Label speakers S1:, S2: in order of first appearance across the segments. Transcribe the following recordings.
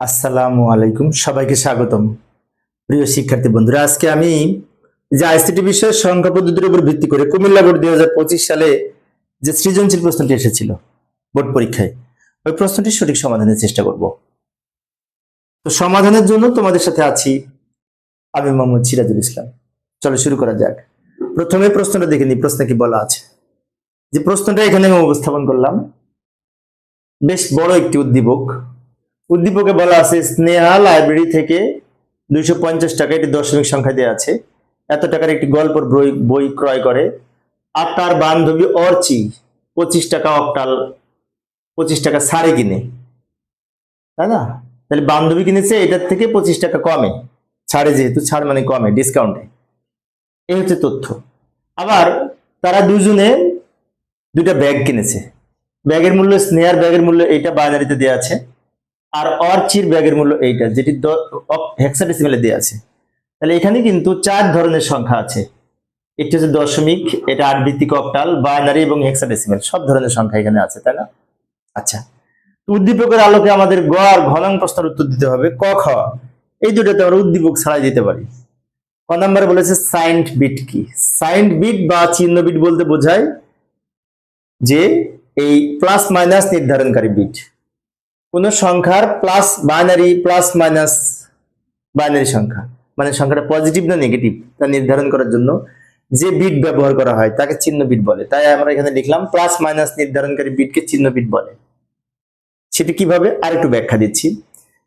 S1: আসসালামু আলাইকুম, সবাইকে স্বাগতম। প্রিয় শিক্ষার্থী বন্ধুরা, আজকে আমি যে আইসিটি বিষয়ের সংখ্যা পদ্ধতির উপর ভিত্তি করে কুমিল্লা বোর্ড দুই সালে যে সৃজনশীল প্রশ্নটি এসেছিল বোর্ড পরীক্ষায়, ওই প্রশ্নটির সঠিক সমাধানের চেষ্টা করব। তো সমাধানের জন্য তোমাদের সাথে আছি আমি মোহাম্মদ সিরাজুল ইসলাম। চলো শুরু করা যাক। প্রথমে প্রশ্নটা দেখে নিই, প্রশ্নে কি বলা আছে? যে প্রশ্নটা এখানে আমি উপস্থাপন করলাম। বেশ বড় একটি উদ্দীপক। উদ্দীপকে বলা আছে, স্নেহা লাইব্রেরি থেকে দুইশো পঞ্চাশ টাকা একটি দশমিক সংখ্যা দেওয়া আছে। এত টাকার একটি গল্পর বই বই ক্রয় করে। আর তার বান্ধবী অর্চি পঁচিশ টাকা অকটাল, পঁচিশ টাকা সাড়ে কিনে। তাই না? তাহলে বান্ধবী কিনেছে, এটার থেকে পঁচিশ টাকা কমে। ছাড়ে যেহেতু, ছাড় মানে কমে ডিসকাউন্টে এই হচ্ছে তথ্য। আবার তারা দুজনে দুটা ব্যাগ কিনেছে। ব্যাগের মূল্য, স্নেহার ব্যাগের মূল্য এইটা বাজারিতে দেওয়া আছে। আর অর্চির ব্যাগের মূল্য এইটা, যেটি হেক্সাডেসিমেলে দেওয়া আছে। তাহলে এখানে কিন্তু চার ধরনের সংখ্যা আছে। একটি হচ্ছে দশমিক, এটা আট ভিত্তিক অক্টাল, বাইনারি এবং হেক্সাডেসিমেল সব ধরনের সংখ্যা এখানে আছে, তাই না? আচ্ছা উদ্দীপকের আলোকে আমাদের গ আর ঘনাং প্রশ্নের উত্তর দিতে হবে, ক, খ। এই দুটোতে আমরা উদ্দীপক ছাড়াই দিতে পারি। ক নম্বরে বলেছে সাইন্ট বিট কি? সাইন্ড বিট বা চিহ্ন বিট বলতে বোঝায় যে এই প্লাস মাইনাস নির্ধারণকারী বিট। কোন সংখ্যার plus binary plus minus binary সংখ্যা। মানে সংখ্যাটা পজিটিভ না নেগেটিভ তা নির্ধারণ করার জন্য যে বিট ব্যবহার করা হয় তাকে চিহ্ন বিট বলে। তাই আমরা এখানে লিখলাম প্লাস মাইনাস নির্ধারণকারী বিটকে চিহ্ন বিট বলে। সেটি কীভাবে? আরেকটু ব্যাখ্যা দিচ্ছি।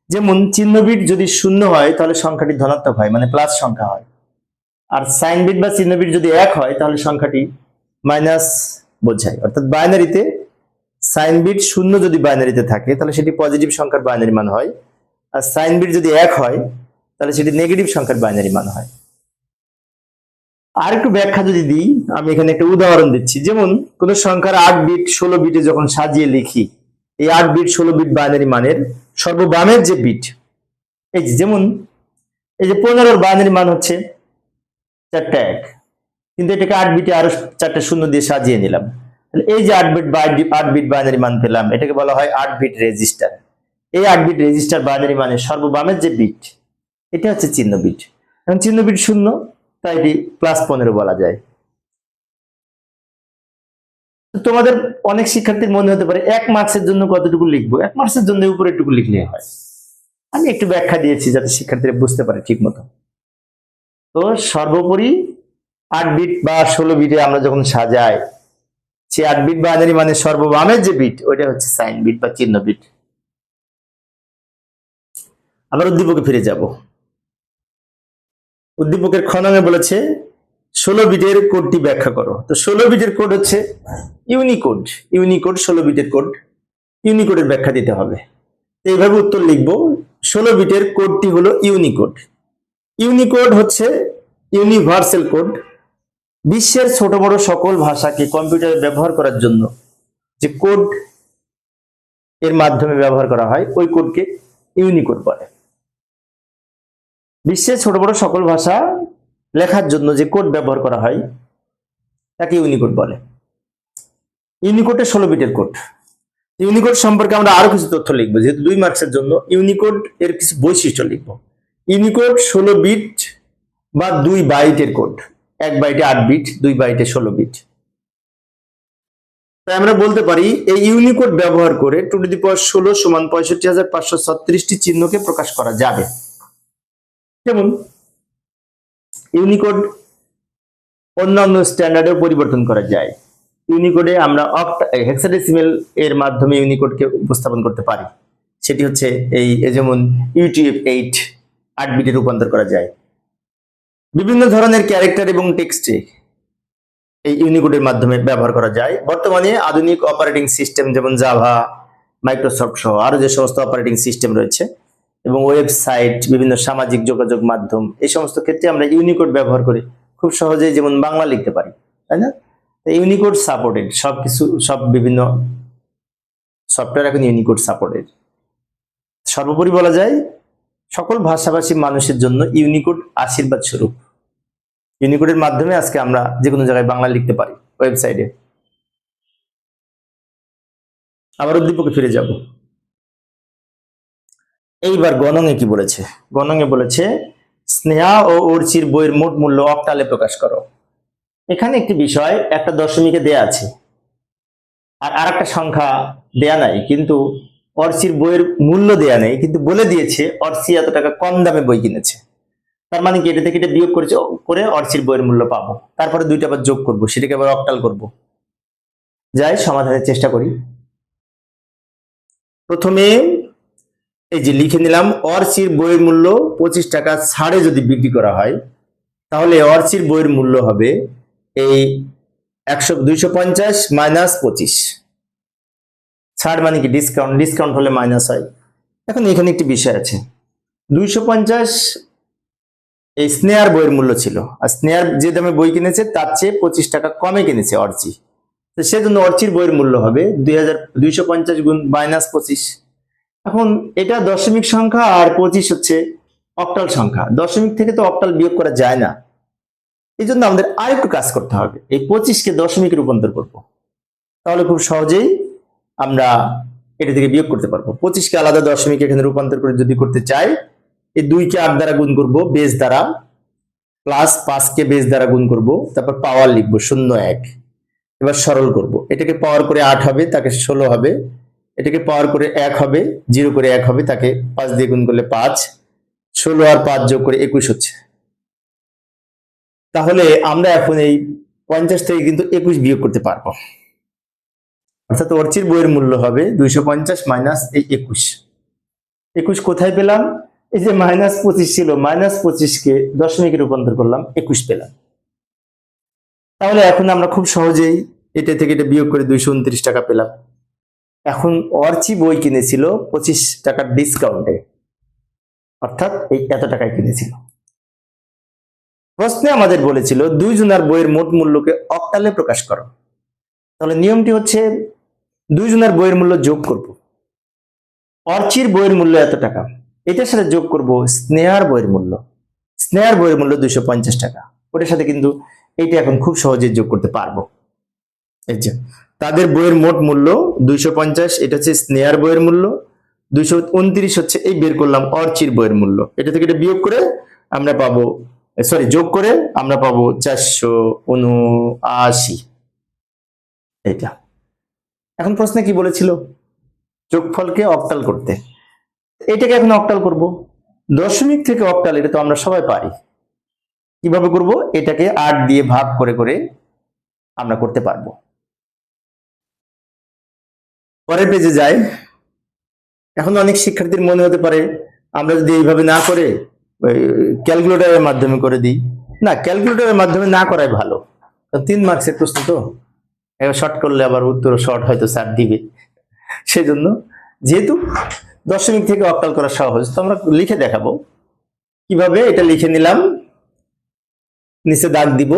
S1: যেমন চিহ্ন বিট যদি শূন্য হয়, তাহলে সংখ্যাটি ধনাত্মক হয় মানে প্লাস সংখ্যা হয়। আর সাইন বিট বা চিহ্ন বিট যদি এক হয়, তাহলে সংখ্যাটি মাইনাস বোঝায়। অর্থাৎ বাইনারিতে সাইন বিট শূন্য যদি বাইনারিতে থাকে, তাহলে সেটি পজিটিভ সংখ্যার বাইনারি মান হয়। আর সাইন বিট যদি এক হয়, তাহলে সেটি নেগেটিভ সংখ্যার বাইনারি মান হয়। আর একটু ব্যাখ্যা যদি দিই, আমি এখানে একটা উদাহরণ দিচ্ছি। যেমন, কোন সংখ্যার আট বিট ষোলো বিটে যখন সাজিয়ে লিখি, এই আট বিট ষোলো বিট বাইনারি মানের সর্ববামের যে বিট, এই যে, যেমন, এই যে পনেরোর বাইনারি মান হচ্ছে চারটা এক। কিন্তু এটাকে আট বিটে আরও চারটা শূন্য দিয়ে সাজিয়ে নিলাম। এই যে আট বিট আট বিট বাইনারি মান পেলাম, এটাকে বলা হয় আট বিট রেজিস্টার এই আট বিট রেজিস্টার বাইনারি মানে সর্ববামের যে বিট এটা হচ্ছে চিহ্ন বিট এখন চিহ্ন বিট শূন্য, তাই এটি প্লাস পনেরো বলা যায়। তোমাদের অনেক শিক্ষার্থীর মনে হতে পারে, এক মার্কসের জন্য কতটুকু লিখব? এক মার্কসের জন্য উপরে একটুকু লিখলে হয়। আমি একটু ব্যাখ্যা দিয়েছি যাতে শিক্ষার্থীরা বুঝতে পারে ঠিক মতো তো সর্বোপরি আট বিট বা ষোলো বিটে আমরা যখন সাজাই সে আট বিট বাইনারি মানে সর্ববামের যে বিট ওইটা হচ্ছে সাইন বিট বা চিহ্ন বিট। আবার উদ্দীপকে ফিরে যাব। উদ্দীপকের খননে বলেছে, ষোলো বিটের কোডটি ব্যাখ্যা করো। তো ষোলো বিটের কোড হচ্ছে ইউনিকোড। ইউনিকোড, ষোলো বিটের কোড। ইউনিকোডের ব্যাখ্যা দিতে হবে। এইভাবে উত্তর লিখব। ষোলো বিটের কোডটি হলো ইউনিকোড। ইউনিকোড হচ্ছে ইউনিভার্সাল কোড। বিশ্বের ছোট বড় সকল ভাষাকে কম্পিউটারে ব্যবহার করার জন্য যে কোড এর মাধ্যমে ব্যবহার করা হয়, ওই কোডকে ইউনিকোড বলে। বিশ্বের ছোট বড় সকল ভাষা লেখার জন্য যে কোড ব্যবহার করা হয়, তাকে ইউনিকোড বলে। ইউনিকোডের ষোলো বিটের কোড। ইউনিকোড সম্পর্কে আমরা আরও কিছু তথ্য লিখব, যেহেতু দুই মার্কসের জন্য। ইউনিকোড এর কিছু বৈশিষ্ট্য লিখব। ইউনিকোড ষোলো বিট বা দুই বাইটের কোড। এক বাইটে আট বিট দুই বাইটে ষোলো বিট তাই আমরা বলতে পারি, এই ইউনিকোড ব্যবহার করে টু টু দি পাওয়ার ষোলো সমান পঁয়ষট্টি হাজার পাঁচশো ছত্রিশটি চিহ্নকে প্রকাশ করা যাবে। যেমন ইউনিকোড অন্যান্য স্ট্যান্ডার্ডেও পরিবর্তন করা যায়। ইউনিকোডে আমরা হেক্সাডেসিমেল এর মাধ্যমে ইউনিকোডকে উপস্থাপন করতে পারি। সেটি হচ্ছে এই যেমন ইউটিএফ এইট আট বিটে রূপান্তর করা যায়। বিভিন্ন ধরনের ক্যারেক্টার এবং টেক্সটে এই ইউনিকোডের মাধ্যমে ব্যবহার করা যায়। বর্তমানে আধুনিক অপারেটিং সিস্টেম যেমন জাভা মাইক্রোসফট সহ আরও যে সমস্ত অপারেটিং সিস্টেম রয়েছে এবং ওয়েবসাইট বিভিন্ন সামাজিক যোগাযোগ মাধ্যম, এই সমস্ত ক্ষেত্রে আমরা ইউনিকোড ব্যবহার করি খুব সহজেই যেমন বাংলা লিখতে পারি, তাই না? ইউনিকোড সাপোর্টেড সব কিছু সব বিভিন্ন সফটওয়্যার এখন ইউনিকোড সাপোর্টেড সর্বোপরি বলা যায় সকল ভাষাভাষী মানুষের জন্য ইউনিকোড আশীর্বাদ স্বরূপ। ইউনিকোডের মাধ্যমে আজকে আমরা যে কোনো জায়গায় বাংলা লিখতে পারি ওয়েবসাইটে আবার উদ্দীপকে ফিরে যাব। এইবার গণঙে কি বলেছে? গণঙে বলেছে, স্নেহা ও অর্চির বইয়ের মোট মূল্য অক্টালে প্রকাশ করো। এখানে একটি বিষয়, একটা দশমিকে দেয়া আছে। আর আরেকটা সংখ্যা দেয়া নাই, কিন্তু অর্চির বইয়ের মূল্য দেয়া নেই, কিন্তু বলে দিয়েছে অর্সি এত টাকা কম দামে বই কিনেছে। তার মানে কি, এটা থেকে এটা বিয়োগ করেছে, করে অর্চির বইয়ের মূল্য পাবো। তারপরে দুইটা আবার যোগ করব, সেটাকে আবার অক্টাল করব। যাই, সমাধানের চেষ্টা করি। প্রথমে এই যে লিখে নিলাম, অর্সির বইয়ের মূল্য পঁচিশ টাকা ছাড়ে যদি বিক্রি করা হয়, তাহলে অর্সির বইয়ের মূল্য হবে এই একশো, দুইশো পঞ্চাশ মাইনাস পঁচিশ। ছাড় মানে কি? ডিসকাউন্ট ডিসকাউন্ট হলে মাইনাস হয়। এখন এখানে একটি বিষয় আছে। দুইশো পঞ্চাশ এই স্নেহার বইয়ের মূল্য ছিল। আর স্নেহার যে দামে বই কিনেছে, তার চেয়ে পঁচিশ টাকা কমে কিনেছে অর্চি। তো সেজন্য অর্চির বইয়ের মূল্য হবে দুই হাজার দুইশো পঞ্চাশ গুণ মাইনাস পঁচিশ। এখন এটা দশমিক সংখ্যা আর পঁচিশ হচ্ছে অক্টাল সংখ্যা। দশমিক থেকে তো অক্টাল বিয়োগ করা যায় না। এই জন্য আমাদের আরেকটু কাজ করতে হবে। এই পঁচিশকে দশমিক রূপান্তর করব। তাহলে খুব সহজেই আমরা এটা থেকে বিয়োগ করতে পারব। পঁচিশকে আলাদা দশমিক এখানে রূপান্তর করে যদি করতে চাই, এই দুইকে আট দ্বারা গুণ করব বেস দ্বারা প্লাস পাঁচকে বেস দ্বারা গুণ করব, তারপর পাওয়ার লিখব শূন্য এক। এবার সরল করব। এটাকে পাওয়ার করে আট হবে, তাকে ষোলো হবে। এটাকে পাওয়ার করে এক হবে জিরো করে এক হবে, তাকে পাঁচ দিয়ে গুণ করলে পাঁচ। ষোলো আর পাঁচ যোগ করে একুশ হচ্ছে। তাহলে আমরা এখন এই পঞ্চাশ থেকে কিন্তু একুশ বিয়োগ করতে পারব। অর্থাৎ অর্চির বইয়ের মূল্য হবে দুইশো পঞ্চাশ মাইনাস এই একুশ। একুশ কোথায় পেলাম? এই যে মাইনাস পঁচিশ ছিল মাইনাস পঁচিশকে দশমিকে রূপান্তর করলাম, একুশ পেলাম। তাহলে এখন আমরা খুব সহজেই এটা থেকে এটা বিয়োগ করে দুইশো উনত্রিশ টাকা পেলাম। এখন অর্চি বই কিনেছিল পঁচিশ টাকার ডিসকাউন্টে অর্থাৎ এই এত টাকায় কিনেছিল। প্রশ্নে আমাদের বলেছিল, দুই জনার বইয়ের মোট মূল্যকে অক্টালে প্রকাশ করো। তাহলে নিয়মটি হচ্ছে দুই জনার বইয়ের মূল্য যোগ করব। অর্চির বইয়ের মূল্য এত টাকা। এটার সাথে যোগ করব স্নেহার বইয়ের মূল্য। স্নেহার বইয়ের মূল্য দুইশো পঞ্চাশ টাকা। ওটার সাথে কিন্তু এইটা এখন খুব সহজে যোগ করতে পারব। এই যে, তাদের বইয়ের মোট মূল্য দুইশো পঞ্চাশ, এটা হচ্ছে স্নেহার বইয়ের মূল্য। দুইশো উনত্রিশ হচ্ছে এই বের করলাম অর্চির বইয়ের মূল্য। এটা থেকে এটা বিয়োগ করে আমরা পাবো সরি যোগ করে আমরা পাবো চারশো উনআশি। এটা। এখন প্রশ্নে কি বলেছিল? যোগফলকে অক্টাল করতে। এটাকে এখন অক্টাল করব। দশমিক থেকে অক্টাল এটা তো আমরা সবাই পারি। কীভাবে করব? এটাকে আট দিয়ে ভাগ করে করে আমরা করতে পারব। পরের পেজে যাই। এখন অনেক শিক্ষার্থীর মনে হতে পারে আমরা যদি এইভাবে না করে ক্যালকুলেটরের মাধ্যমে করে দিই। না ক্যালকুলেটরের মাধ্যমে না করাই ভালো। তিন মার্কসের প্রশ্ন তো। এবার শর্ট করলে আবার উত্তর শর্ট হয়তো স্যার দিবে। সেজন্য যেহেতু দশমিক থেকে অক্টাল করা সহজ, তো আমরা লিখে দেখাবো। কীভাবে? এটা লিখে নিলাম। নিচে দাগ দিব।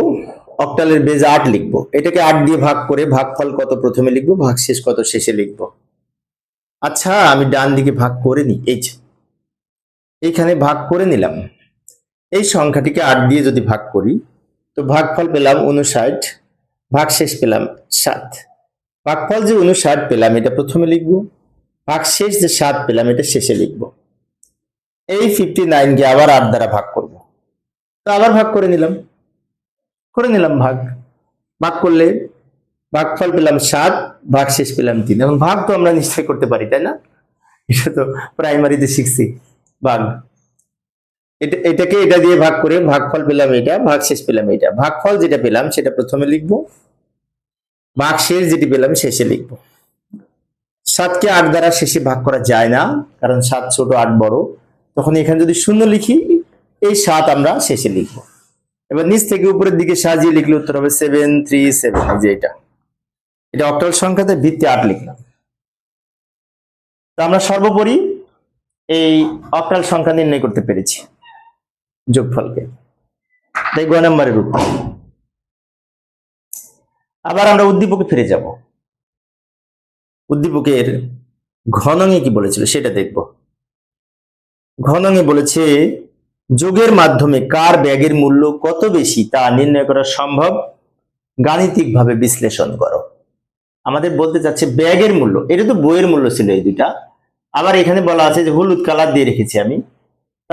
S1: অক্টালের বেজ আট লিখব। এটাকে আট দিয়ে ভাগ করে ভাগফল কত প্রথমে লিখব ভাগ শেষ কত শেষে লিখব। আচ্ছা আমি ডান দিকে ভাগ করে নি এই যে, এইখানে ভাগ করে নিলাম। এই সংখ্যাটিকে আট দিয়ে যদি ভাগ করি, তো ভাগফল পেলাম উনষাট ভাগ শেষ পেলাম সাত। ভাগফল যে উনষাট পেলাম, এটা প্রথমে লিখব। ভাগ শেষ যে সাত পেলাম, এটা শেষে লিখব। এই ফিফটি নাইনকে আবার আট দ্বারা ভাগ করব। তো আবার ভাগ করে নিলাম। করে নিলাম ভাগ। ভাগ করলে ভাগফল পেলাম সাত, ভাগ শেষ পেলাম তিন। এখন ভাগ তো আমরা নিশ্চয় করতে পারি, তাই না? এটা তো প্রাইমারিতে শিখছি, ভাগ। এটা, এটাকে এটা দিয়ে ভাগ করে ভাগফল পেলাম এটা ভাগ শেষ পেলাম এটা। ভাগফল যেটা পেলাম, সেটা প্রথমে লিখব। ভাগ শেষ যেটি পেলাম, শেষে লিখব। সাতকে আট দ্বারা শেষে ভাগ করা যায় না, কারণ সাত ছোট, আট বড়। তখন এখানে যদি শূন্য লিখি, এই সাত আমরা শেষে লিখব। এবার নিচ থেকে উপরের দিকে সাজিয়ে লিখলে উত্তর হবে সেভেন থ্রি সেভেন যে এটা। এটা অক্টাল সংখ্যাতে ভিত্তি আট লিখলাম। তো আমরা সর্বোপরি এই অক্টাল সংখ্যা নির্ণয় করতে পেরেছি। যোগফলকে। তাই গ নম্বরের উত্তর আবার আমরা উদ্দীপকে ফিরে যাব। উদ্দীপকের ঘনঙে কি বলেছিল সেটা দেখব। ঘনঙে বলেছে, যোগের মাধ্যমে কার ব্যাগের মূল্য কত বেশি তা নির্ণয় করা সম্ভব? গাণিতিকভাবে বিশ্লেষণ করো। আমাদের বলতে চাচ্ছে ব্যাগের মূল্য। এটা তো বইয়ের মূল্য ছিল এই দুইটা। আবার এখানে বলা আছে যে হলুদ কালার দিয়ে রেখেছি আমি।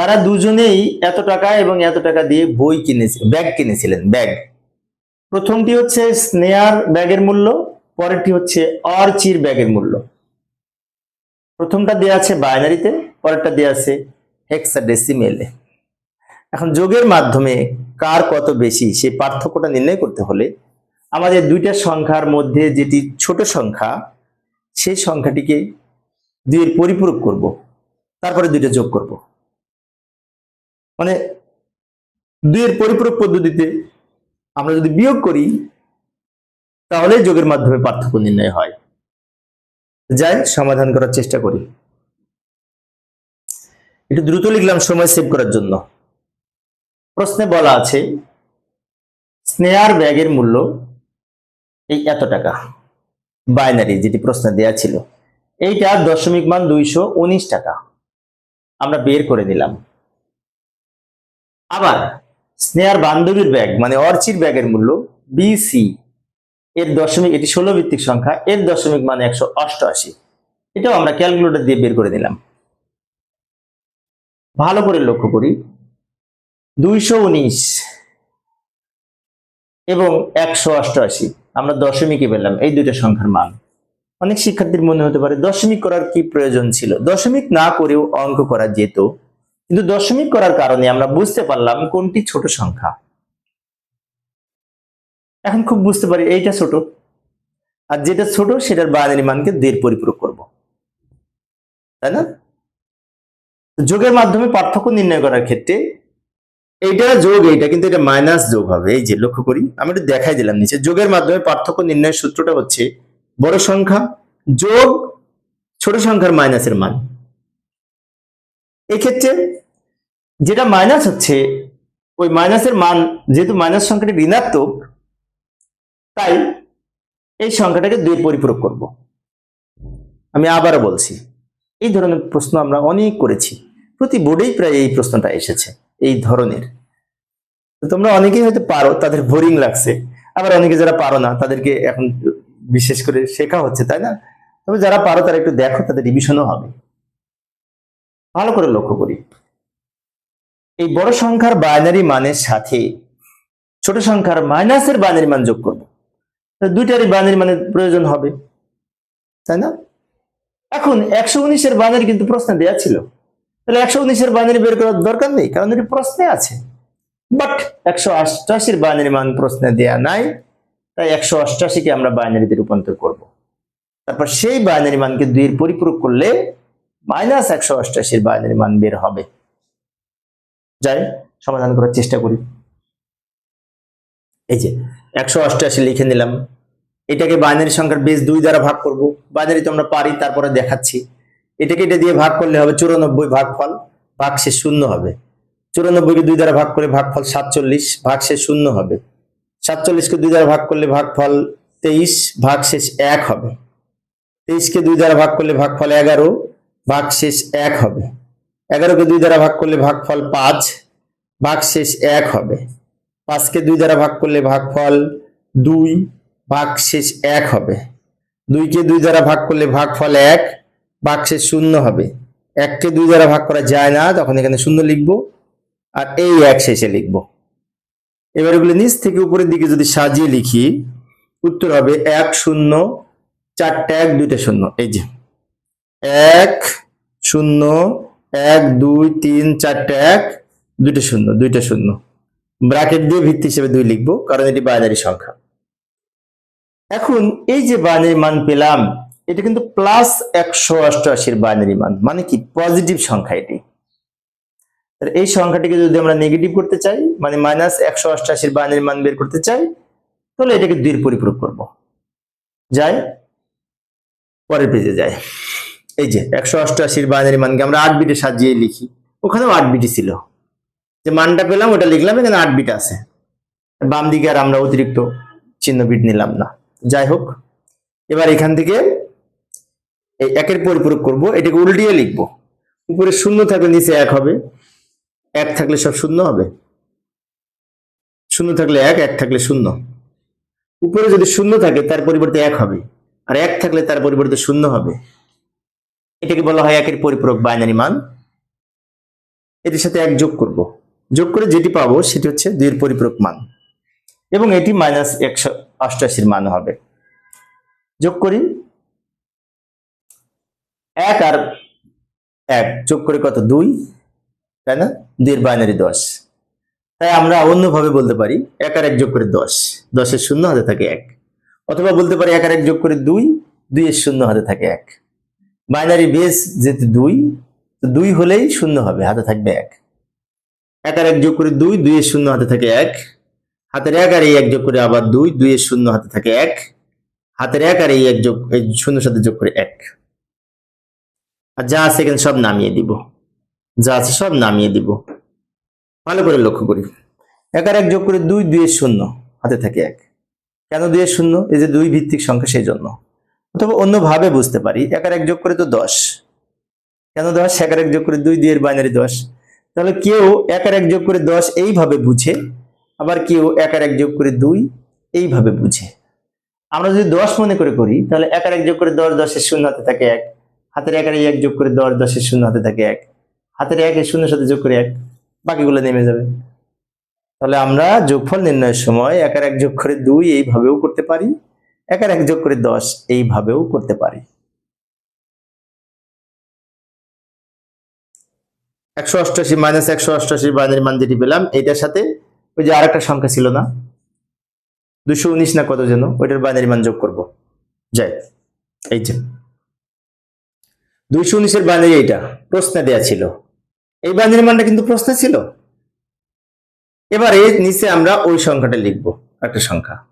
S1: তারা দুজনেই এত টাকা এবং এত টাকা দিয়ে বই কিনেছে ব্যাগ কিনেছিলেন, ব্যাগ। প্রথমটি হচ্ছে স্নেয়ার ব্যাগের মূল্য, পরেরটি হচ্ছে অর্চির ব্যাগের মূল্য। প্রথমটা দেওয়া আছে বাইনারিতে, পরেরটা দেওয়া আছে হেক্সাডেসিমেলে। এখন যোগের মাধ্যমে কার কত বেশি সেই পার্থক্যটা নির্ণয় করতে হলে আমাদের দুইটা সংখ্যার মধ্যে যেটি ছোট সংখ্যা, সেই সংখ্যাটিকে দুইয়ের পরিপূরক করব, তারপরে দুইটা যোগ করব। মানে দুইয়ের পরিপূরক পদ্ধতিতে আমরা যদি বিয়োগ করি, তাহলে যোগের মাধ্যমে পার্থক্য নির্ণয় হয়। যাই, সমাধান করার চেষ্টা করি। একটু দ্রুত লিখলাম সময় সেভ করার জন্য। প্রশ্নে বলা আছে, স্নেহার ব্যাগের মূল্য এই এত টাকা। বাইনারি যেটি প্রশ্নে দেয়া ছিল। এইটা দশমিক মান দুইশো উনিশ টাকা। আমরা বের করে নিলাম। আবার স্নেহার বান্ধবীর ব্যাগ মানে অর্চির ব্যাগের মূল্য বিসি এর দশমিক, এটি ষোলো ভিত্তিক সংখ্যা, এর দশমিক মানে একশো অষ্টআশি। এটাও আমরা ক্যালকুলেটর দিয়ে বের করে নিলাম ভালো করে লক্ষ্য করি। দুইশো উনিশ এবং একশো অষ্টআশি। আমরা দশমিকে পেলাম, এই দুইটা সংখ্যার মান। অনেক শিক্ষার্থীর মনে হতে পারে, দশমিক করার কি প্রয়োজন ছিল? দশমিক না করেও অঙ্ক করা যেত। কিন্তু দশমিক করার কারণে আমরা বুঝতে পারলাম কোনটি ছোট সংখ্যা। এখন খুব বুঝতে পারি এইটা ছোট। আর যেটা ছোট, সেটার বাইনারি মানকে দুইয়ের পরিপূরক করব। তাই না? যোগের মাধ্যমে পার্থক্য নির্ণয় করার ক্ষেত্রে এইটা যোগ, এইটা কিন্তু এটা মাইনাস যোগ হবে। এই যে লক্ষ্য করি, আমি একটু দেখাই দিলাম নিচে। যোগের মাধ্যমে পার্থক্য নির্ণয়ের সূত্রটা হচ্ছে বড় সংখ্যা যোগ ছোট সংখ্যার মাইনাসের মান। এক্ষেত্রে যেটা মাইনাস হচ্ছে, ওই মাইনাসের মান যেহেতু মাইনাস সংখ্যাটি ঋণাত্মক, তাই এই সংখ্যাটাকে দুই পরিপূরক করব। আমি আবারও বলছি, এই ধরনের প্রশ্ন আমরা অনেক করেছি, প্রতি বোর্ডেই প্রায় এই প্রশ্নটা এসেছে, এই ধরনের। তোমরা অনেকেই হয়তো পারো, তাদের বোরিং লাগছে, আবার অনেকে যারা পারো না, তাদেরকে এখন বিশেষ করে শেখা হচ্ছে, তাই না? তবে যারা পারো, তারা একটু দেখো, তাদের রিভিশনও হবে। ভালো করে লক্ষ্য করি। এই বড় সংখ্যার বাইনারি মানের সাথে ছোট সংখ্যার মাইনাসের বাইনারি মান যোগ করব। দুইটারই বাইনারি মানের প্রয়োজন হবে, তাই না? এখন একশো উনিশের বাইনারি কিন্তু প্রশ্নে দেওয়া ছিল। তাহলে একশো উনিশের বাইনারি বের করার দরকার নেই, কারণ এটি প্রশ্নে আছে। বাট একশো অষ্টআশির বাইনারি মান প্রশ্নে দেয়া নাই, তাই একশো অষ্টআশিকে আমরা বাইনারিতে রূপান্তর করব। তারপর সেই বাইনারি মানকে দুইয়ের পরিপূরক করলে মাইনাস একশো অষ্টআশির বাইনারি মান বের হবে। যাই সমাধান করার চেষ্টা করি। এই যে একশো অষ্টআশি লিখে নিলাম। এটাকে বাইনারি সংখ্যার বেস দুই দ্বারা ভাগ করব। বাইনারি তো আমরা পারি, তারপরে দেখাচ্ছি। এটাকে এটা দিয়ে ভাগ করলে হবে চুরানব্বই ভাগ ফল ভাগ শেষ শূন্য হবে। চুরানব্বইকে দুই দ্বারা ভাগ করে ভাগফল সাতচল্লিশ ভাগ শেষ শূন্য হবে। সাতচল্লিশকে দুই দ্বারা ভাগ করলে ভাগফল তেইশ ভাগ শেষ এক হবে। তেইশকে দুই দ্বারা ভাগ করলে ভাগফল এগারো ভাগ শেষ এক হবে। এগারোকে দুই দ্বারা ভাগ করলে ভাগফল পাঁচ, ভাগ শেষ এক হবে। পাঁচকে দুই দ্বারা ভাগ করলে ভাগফল দুই, ভাগ শেষ এক হবে। দুইকে দুই দ্বারা ভাগ করলে ভাগফল এক, ভাগ শেষ শূন্য হবে। এককে দুই দ্বারা ভাগ করা যায় না, তখন এখানে শূন্য লিখব আর এই এক শেষে লিখব। এবার নিচ থেকে উপরের দিকে যদি সাজিয়ে লিখি, উত্তর হবে এক শূন্য, চারটে এক, দুইটা শূন্য। এই যে, এক শূন্য এক, দুই, তিন, চারটে, এক, দুইটা শূন্য দুইটা শূন্য। ব্র্যাকেট দিয়ে ভিত্তি হিসেবে দুই লিখব, কারণ এটি বাইনারি সংখ্যা। এখন এই যে বাইনারি মান পেলাম, এটা কিন্তু প্লাস একশো অষ্টআশির বাইনারি মান মানে কি? পজিটিভ সংখ্যা এটি। এই সংখ্যাটিকে যদি আমরা নেগেটিভ করতে চাই মানে মাইনাস একশো অষ্টআশির বাইনারি মান বের করতে চাই, তাহলে এটাকে দুইয়ের পরিপূরক করব। যাই, পরের পেজে যাই। এই যে একশো অষ্টআশির বাইনারি মানকে আমরা আট বিটে সাজিয়ে লিখি। ওখানেও আট বিটি ছিল। যে মানটা পেলাম, ওটা লিখলাম, এখানে আট বিট আছে। বাম দিকে আর আমরা অতিরিক্ত চিহ্ন বিট নিলাম না। যাই হোক, এবার এখান থেকে এই একের পরিপূরক করব, এটাকে উল্টিয়ে লিখব। উপরে শূন্য থাকলে নিচে এক হবে। এক থাকলে সব শূন্য হবে। শূন্য থাকলে এক এক থাকলে শূন্য। উপরে যদি শূন্য থাকে, তার পরিবর্তে এক হবে। আর এক থাকলে তার পরিবর্তে শূন্য হবে। এটাকে বলা হয় একের পরিপূরক বাইনারি মান। এটির সাথে এক যোগ করব। যোগ করে যেটি পাবো সেটি হচ্ছে দুইয়ের পরিপূরক মান। এবং এটি মাইনাস একশো মান হবে। যোগ করি। এক আর এক, যোগ করে কত? দুই। তাই না? দুইয়ের বাইনারি দশ। তাই আমরা অন্যভাবে বলতে পারি এক আর এক যোগ করে দশ। দশের শূন্য হাতে থাকে এক। অথবা বলতে পারি এক আর এক যোগ করে দুই, দুইয়ের শূন্য হাতে থাকে এক। বাইনারি বেস যেহেতু দুই দুই হলেই শূন্য হবে, হাতে থাকবে এক। এক আর এক যোগ করে দুই, দুইয়ের শূন্য হাতে থাকে এক। হাতের এক আর এই এক যোগ করে আবার দুই, দুইয়ের শূন্য হাতে থাকে এক। হাতের এক আর এই এক যোগ, এই শূন্যর সাথে যোগ করে এক। আর যা আছে এখানে সব নামিয়ে দিব। যা আছে সব নামিয়ে দিব। ভালো করে লক্ষ্য করি। এক আর এক যোগ করে দুই, দুইয়ের শূন্য হাতে থাকে এক। কেন দুইয়ের শূন্য? এই যে দুই ভিত্তিক সংখ্যা, সেই জন্য। অথবা অন্যভাবে বুঝতে পারি। এক আর এক যোগ করে তো দশ। কেন দশ? এক আর এক যোগ করে দুই দুইয়ের বাইনারি দশ। তাহলে কেউ এক আর এক যোগ করে দশ এইভাবে বুঝে, আবার কেউ এক আর এক যোগ করে দুই এইভাবে বুঝে। আমরা যদি দশ মনে করে করি, তাহলে এক আর এক যোগ করে দশ, দশের শূন্য হাতে থাকে এক। হাতের এক আর এক যোগ করে দশ, দশের শূন্য হাতে থাকে এক। হাতের একের শূন্যের সাথে যোগ করে এক। বাকিগুলো নেমে যাবে। তাহলে আমরা যোগফল নির্ণয়ের সময় এক আর এক যোগ করে দুই এইভাবেও করতে পারি। এক এক যোগ করে দশ এইভাবেও করতে পারি। একশো অষ্টআশি মাইনাস একশো অষ্টআশি বাইনারি মান যেটি পেলাম, এইটার সাথে ওই যে আরেকটা সংখ্যা ছিল না? দুশো উনিশ না কত যেন? ওইটার বাইনারি মান যোগ করব। যাই, এই যে। দুইশো উনিশের বাইনারি এইটা, প্রশ্নে দেয়া ছিল। এই বাইনারি মানটা কিন্তু প্রশ্নে ছিল। এবার এর নিচে আমরা ওই সংখ্যাটা লিখব, একটা সংখ্যা।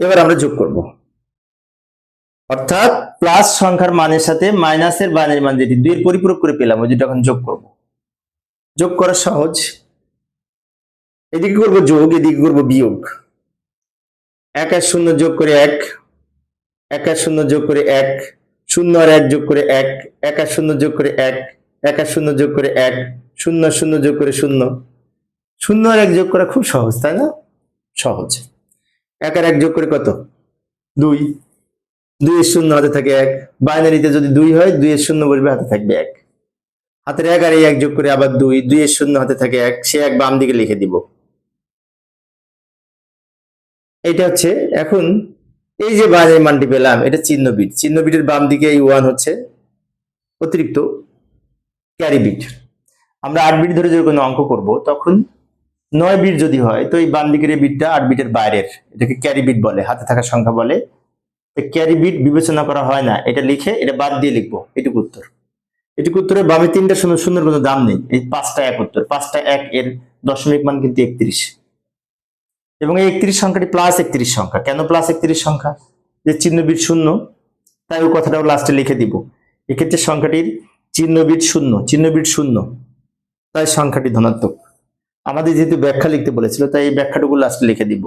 S1: এবার আমরা যোগ করব। অর্থাৎ প্লাস সংখ্যার মানের সাথে মাইনাসের বাইনারি মান যেটি দুইয়ের পরিপূরক করে পেলাম, ওই যেটা এখন যোগ করব। যোগ করা সহজ। এদিকে করব যোগ, এদিকে করব বিয়োগ। এক আর শূন্য যোগ করে এক এক আর শূন্য যোগ করে এক, শূন্য আর এক যোগ করে এক এক আর শূন্য যোগ করে এক এক আর শূন্য যোগ করে এক, শূন্য শূন্য যোগ করে শূন্য। শূন্য আর এক যোগ করা খুব সহজ, তাই না? সহজ। এক আর এক যোগ করে কত? দুই। দুই এর শূন্য হাতে থাকে এক। বাইনারিতে যদি দুই হয়, দুই এর শূন্য বসবে, হাতে থাকবে এক। হাতের এক আর এই এক যোগ করে আবার দুই। দুই এর শূন্য হাতে থাকে এক। সে এক বাম দিকে লিখে দিব। এটা হচ্ছে এখন এই যে বাইনারি মানটি পেলাম, এটা চিহ্ন বিট চিহ্ন বিটের বাম দিকে এই ওয়ান হচ্ছে অতিরিক্ত ক্যারি বিট। আমরা আট বিট ধরে যদি কোনো অঙ্ক করব, তখন নয় বিট যদি হয়, তো এই বাম দিকের এই বিটটা আট বিটের বাইরের। এটাকে ক্যারি বিট বলে, হাতে থাকা সংখ্যা বলে। ক্যারি বিট বিবেচনা করা হয় না, এটা লিখে এটা বাদ দিয়ে লিখব, এটুকু উত্তর। এটুকু উত্তরে বামে তিনটা শূন্য, শূন্যের কোনো দাম নেই, এই পাঁচটা এক উত্তর, পাঁচটা এক এর দশমিক মান কিন্তু একত্রিশ। এবং এই একত্রিশ সংখ্যাটি প্লাস একত্রিশ সংখ্যা। কেন প্লাস একত্রিশ সংখ্যা? যে চিহ্ন বিট শূন্য, তাই ওই কথাটাও লাস্টে লিখে দিব। এক্ষেত্রে সংখ্যাটির চিহ্ন বিট শূন্য, চিহ্ন বিট শূন্য, তাই সংখ্যাটি ধনাত্মক। আমাদের যেহেতু ব্যাখ্যা লিখতে বলেছিল, তাই এই ব্যাখ্যাটুকু লাস্টে লিখে দিব।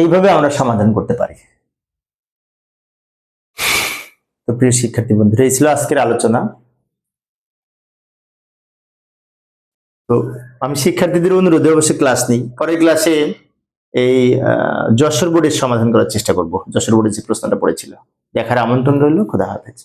S1: এইভাবে আমরা সমাধান করতে পারি। তো প্রিয় শিক্ষার্থী বন্ধুরা, এই ছিল আজকের আলোচনা। তো আমি শিক্ষার্থীদের অনুরোধে অবশ্যই ক্লাস নিই। পরের ক্লাসে এই যশোর বোর্ডের সমাধান করার চেষ্টা করব। যশোর বোর্ডের যে প্রশ্নটা পড়েছিল। দেখার আমন্ত্রণ রইল, খোদা হাফেজ।